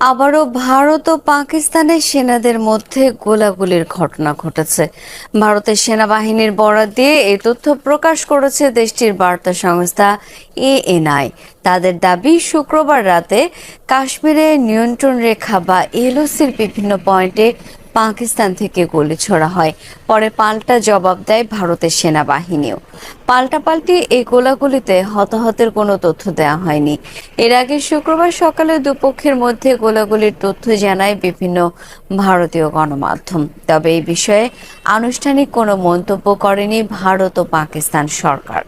আবারও ভারত ও পাকিস্তানের সেনাদের মধ্যে গোলাগুলির ঘটনা ঘটেছে। ভারতের সেনাবাহিনীর বরাদ দিয়ে এই তথ্য প্রকাশ করেছে দেশটির বার্তা সংস্থা এএনআই। তাদের দাবি, শুক্রবার রাতে কাশ্মীরে নিয়ন্ত্রণ রেখা বা এলওসির বিভিন্ন পয়েন্টে পাকিস্তান থেকে গুলি ছোড়া হয়। পরে পাল্টা জবাব দেয় ভারতের সেনাবাহিনীও। পাল্টাপাল্টি এই গোলাগুলিতে হতাহতের কোনো তথ্য দেওয়া হয়নি। এর আগে শুক্রবার সকালে দুপক্ষের মধ্যে গোলাগুলির তথ্য জানায় বিভিন্ন ভারতীয় গণমাধ্যম। তবে এই বিষয়ে আনুষ্ঠানিক কোনো মন্তব্য করেনি ভারত ও পাকিস্তান সরকার।